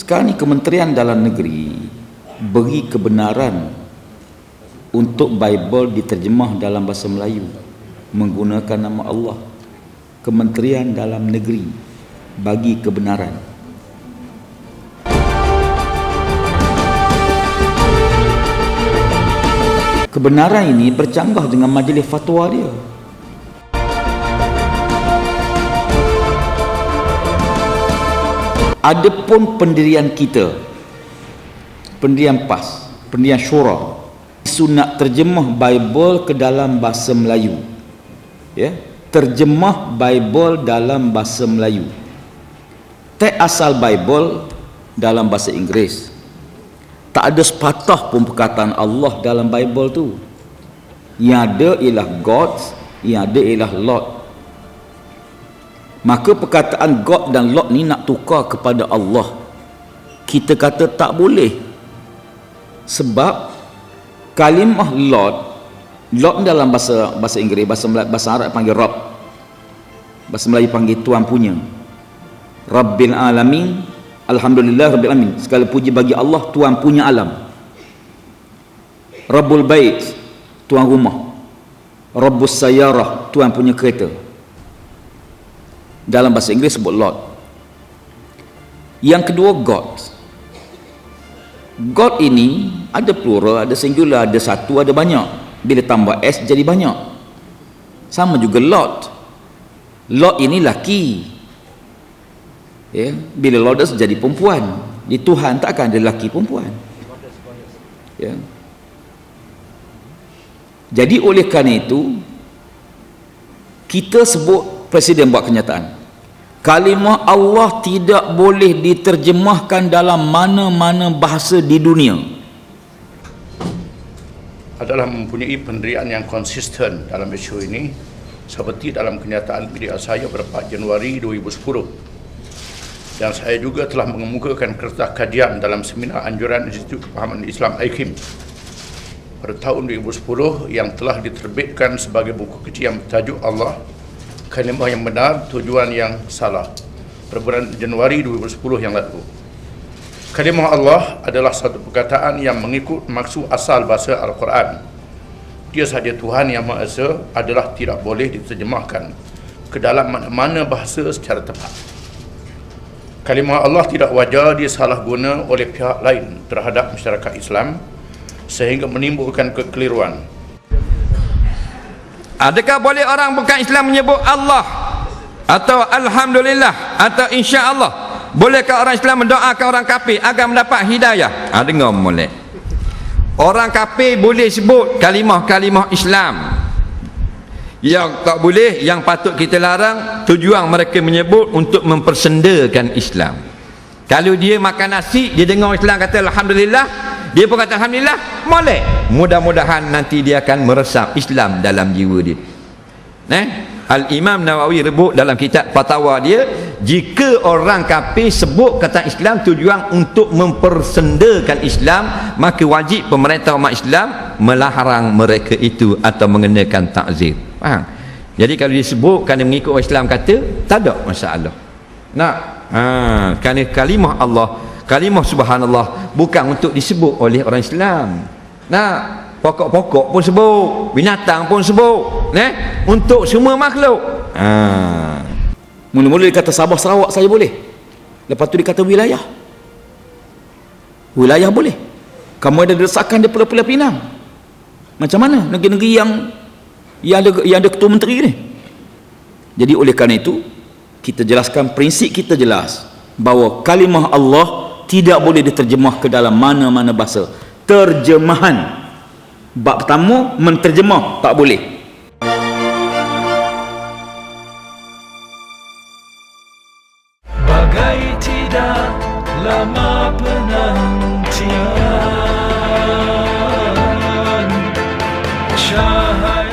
Sekarang ni Kementerian Dalam Negeri beri kebenaran untuk Bible diterjemah dalam bahasa Melayu menggunakan nama Allah. Kementerian Dalam Negeri bagi kebenaran. Kebenaran ini bercanggah dengan majlis fatwa dia. Adapun pendirian kita pendirian PAS pendirian syura sunat terjemah Bible ke dalam bahasa Melayu. Ya terjemah Bible dalam bahasa Melayu. Teks asal Bible dalam bahasa Inggeris. Tak ada sepatah pun perkataan Allah dalam Bible tu. Yang ada ialah God yang ada ialah Lord maka perkataan God dan Lord ni nak tukar kepada Allah. Kita kata tak boleh. Sebab kalimah Lord Lord dalam bahasa bahasa Inggeris bahasa bahasa Arab panggil Rabb bahasa Melayu panggil Tuhan punya. Rabbil Alamin Alhamdulillah Rabbil Alamin. Segala puji bagi Allah Tuhan punya alam. Rabbul Bait Tuhan rumah. Rabbus Sayyarah Tuhan punya kereta dalam bahasa Inggeris sebut Lord. Yang kedua God. God ini ada plural, ada singular, ada satu, ada banyak. Bila tambah S jadi banyak. Sama juga Lord. Lord ini laki ya, bila Lord jadi perempuan di Tuhan tak akan ada laki perempuan. Ya. jadi oleh kerana itu kita sebut Presiden buat kenyataan kalimah Allah tidak boleh diterjemahkan dalam mana-mana bahasa di dunia. Adalah mempunyai pendirian yang konsisten dalam isu ini seperti dalam kenyataan media saya pada 4 Januari 2010 dan saya juga telah mengemukakan kertas kajian dalam seminar anjuran Institut Kepahaman Islam IKIM pada tahun 2010 yang telah diterbitkan sebagai buku kecil yang bertajuk Allah kalimah yang benar, tujuan yang salah. Pada bulan Januari 2010 yang lalu. Kalimah Allah adalah satu perkataan yang mengikut maksud asal bahasa Al-Quran. Dia sahaja Tuhan yang Maha adalah tidak boleh diterjemahkan ke dalam mana-mana bahasa secara tepat. Kalimah Allah tidak wajar disalahguna oleh pihak lain terhadap masyarakat Islam sehingga menimbulkan kekeliruan Adakah boleh orang bukan Islam menyebut Allah atau Alhamdulillah atau Insya Allah? Bolehkah orang Islam mendoakan orang kafir agar mendapat hidayah? Ha, dengar boleh. Orang kafir boleh sebut kalimah-kalimah Islam. Yang tak boleh, yang patut kita larang, tujuan mereka menyebut untuk mempersendakan Islam. Kalau dia makan nasi, dia dengar Islam kata Alhamdulillah, dia pun kata Alhamdulillah boleh mudah-mudahan nanti dia akan meresap Islam dalam jiwa dia eh? Al-Imam Nawawi rebut dalam kitab fatwa dia jika orang kafir sebut kata Islam tujuan untuk mempersendakan Islam maka wajib pemerintah umat Islam melarang mereka itu atau mengenakan takzir faham? jadi kalau disebut kerana mengikut Islam kata tak ada masalah nak ha, kerana kalimah Allah kalimah subhanallah bukan untuk disebut oleh orang Islam. Nah pokok-pokok pun sebut binatang pun sebut eh untuk semua makhluk. Ha. Mula-mula dia kata Sabah Sarawak saya boleh. Lepas tu dia kata wilayah. Wilayah boleh. Kamu ada desakan di Pulau-Pulau Pinang. Macam mana? Negeri-negeri yang yang ada yang ada ketua menteri ni? Jadi oleh kerana itu kita jelaskan prinsip kita jelas bahawa kalimah Allah tidak boleh diterjemah ke dalam mana-mana bahasa. Terjemahan. Bab pertama menterjemah tak boleh. Bagai tidak lama penantian cahaya